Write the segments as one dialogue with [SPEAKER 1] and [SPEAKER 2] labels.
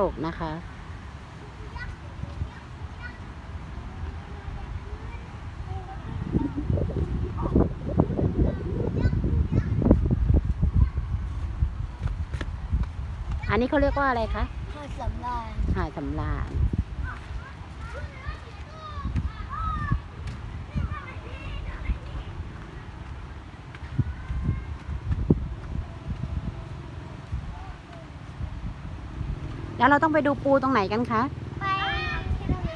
[SPEAKER 1] ตกนะคะ อันนี้เขาเรียกว่าอะไรคะ
[SPEAKER 2] หาดสำราญ
[SPEAKER 1] หาดสำราญ แล้วเราต้องไปดูปูตรงไหนกันคะ
[SPEAKER 2] ไปที่ทะเล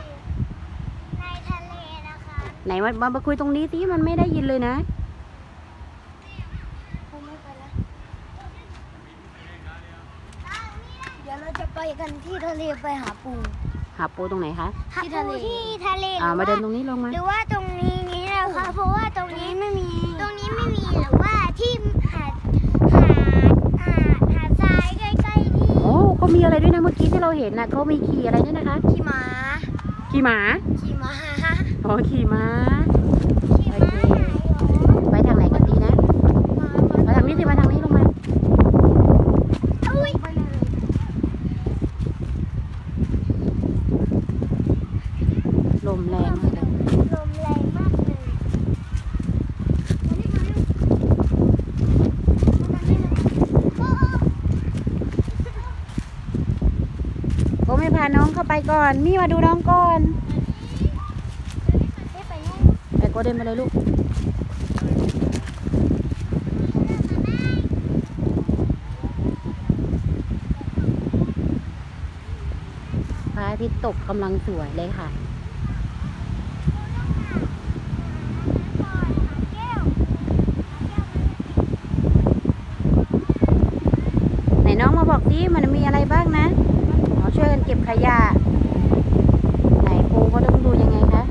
[SPEAKER 2] ในทะเลนะคะ
[SPEAKER 1] ไหนมามามาคุยตรงนี้สิมันไม่ได้ยินเลยนะ
[SPEAKER 2] คงไม่ไปแล้วเดี๋ยวเราจะไปกันที่ทะเลไปหาปู
[SPEAKER 1] หาปูตรงไหนคะ
[SPEAKER 2] ที่ทะเลที่ทะเล
[SPEAKER 1] อ่ามาเดินตรงนี้ลงมา
[SPEAKER 2] หรือว่าตรงนี้นี้นะคะเพราะว่าตรงนี้ไม่มี ตรงนี้ไม่มีหรือว่าที่หาดหาดหาดหาดทรายใกล้ๆนี่
[SPEAKER 1] โอ้เขามีอะไรด้วยนะเมื่อกี้ที่เราเห็นนะเขามีขี่อะไรด้วยนะคะ
[SPEAKER 2] ขี่ม้า
[SPEAKER 1] ขี่หมา
[SPEAKER 2] ขี่ม้า
[SPEAKER 1] อ๋อขี่ม้า
[SPEAKER 2] ขี่ม้า
[SPEAKER 1] ไปทางไหนกันดีนะ มาทางนี้สิมาทางนี้ลงมา
[SPEAKER 2] อุ้ย
[SPEAKER 1] ลมแรงมากเลย
[SPEAKER 2] ลมแรงมากเลยมานี่มานี่โอ้
[SPEAKER 1] โอ้พาน้องเข้าไปก่อน มี่มาดูน้องก่อน
[SPEAKER 2] ไปนู่น
[SPEAKER 1] ไปโกเดินไปเลยลูกพระอาทิตย์ตกกำลังสวยเลยค่ะไหนน้องมาบอกดิมันมีอะไรบ้างนะ ช่วยกันเก็บขยะไหนปูก็ต้องดูยังไงคะ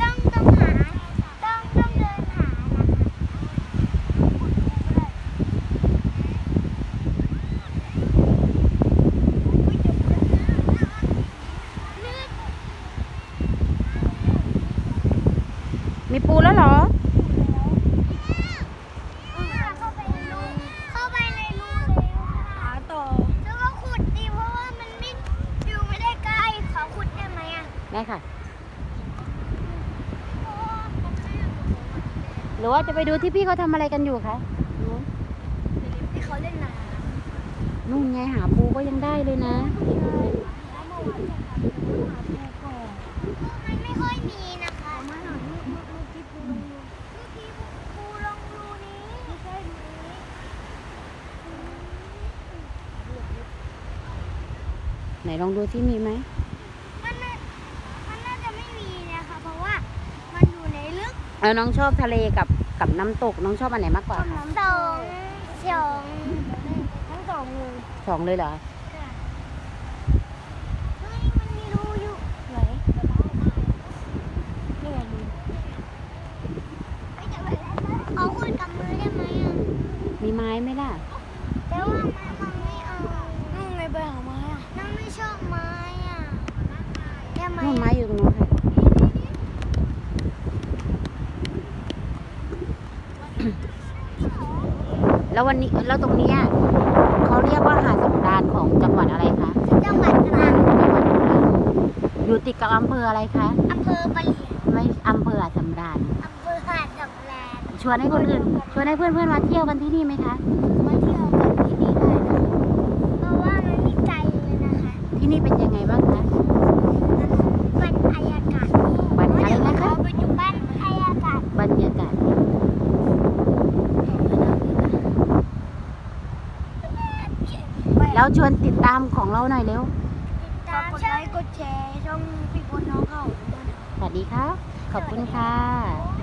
[SPEAKER 2] ต้องต้องหาต้องต้องเดินหานะ
[SPEAKER 1] มีปูแล้วเหรอ
[SPEAKER 2] เข้าไปในรูเข้าไปในรูเลยหาต่อ แล้วก็ขุดดิเพราะว่ามันไม่อยู่ไม่ได้ใกล้ขอขุดได้ไหมอะ
[SPEAKER 1] ได้ค่ะ หรือว่าจะไปดูที่พี่เขาทำอะไรกันอยู่คะนู้น
[SPEAKER 2] ที่เขาเล่นน้
[SPEAKER 1] นู่นไงหาปูก็ยังได้เลยนะำ
[SPEAKER 2] มันไม่ค่อยมีนะคะมาหน่อยลูกลูกลูกที่ปูลงรูลูกที่ปูลงรูนี้ไม่ใช่รูนี้
[SPEAKER 1] ไหนลองดูที่มีไหม
[SPEAKER 2] มันน่ามันน่าจะไม่มีนะคะ เพราะว่ามันอยู่ใน ลึก
[SPEAKER 1] เออน้องชอบทะเลกับกับน้ำตกน้องชอบอันไหนมากกว่าคะ
[SPEAKER 2] สองสองทั้งสองเลย
[SPEAKER 1] สองเลยเหรอ
[SPEAKER 2] เฮ้ยมันมีรูอยู่ไหนนี่ไงรูเอาขุดกับมือได้ไหมอะ
[SPEAKER 1] มีไม้ไหมล่ะ
[SPEAKER 2] แต่ว่ามันมันไม่เอาน้องไงไปหาไม้อะน้องไม่ชอบไม้อะได้ไหม
[SPEAKER 1] นู่นไม้อยู่ตรงนู้นค่ะ แล้ววันนี้แล้วตรงเนี้ยเขาเรียกว่าหาดสำราญของจังหวัดอะไรคะ
[SPEAKER 2] จังหวัดตรัง
[SPEAKER 1] จังหวัดตรังอยู่ติดกับอำเภออะไรคะ
[SPEAKER 2] อำเภอปะเหลียน
[SPEAKER 1] ไม่อำเภอหาดสำราญ
[SPEAKER 2] อำเภอหาดสำราญ
[SPEAKER 1] ชวนให้คนอื่นชวนให้เพื่อนๆมาเที่ยวกันที่นี่ไหมคะ
[SPEAKER 2] มาเที่ยวกันที่นี่ได้นะคะเพราะว่ามันไม่ไกลเลยนะคะ
[SPEAKER 1] ที่นี่เป็นยังไงบ้างคะ
[SPEAKER 2] บ้านอายากาศ
[SPEAKER 1] บ้านอะไรนะคะ
[SPEAKER 2] เราไปอยู่บ้านอายากาศ
[SPEAKER 1] บรรยากาศ แล้วชวนติดตามของเราหน่อยเร็ว
[SPEAKER 2] ติดตามกดไลค์กดแชร์ช่องพี่พลน้องเขาด้วยนะ
[SPEAKER 1] สวัสดีค่ะขอบคุณค่ะ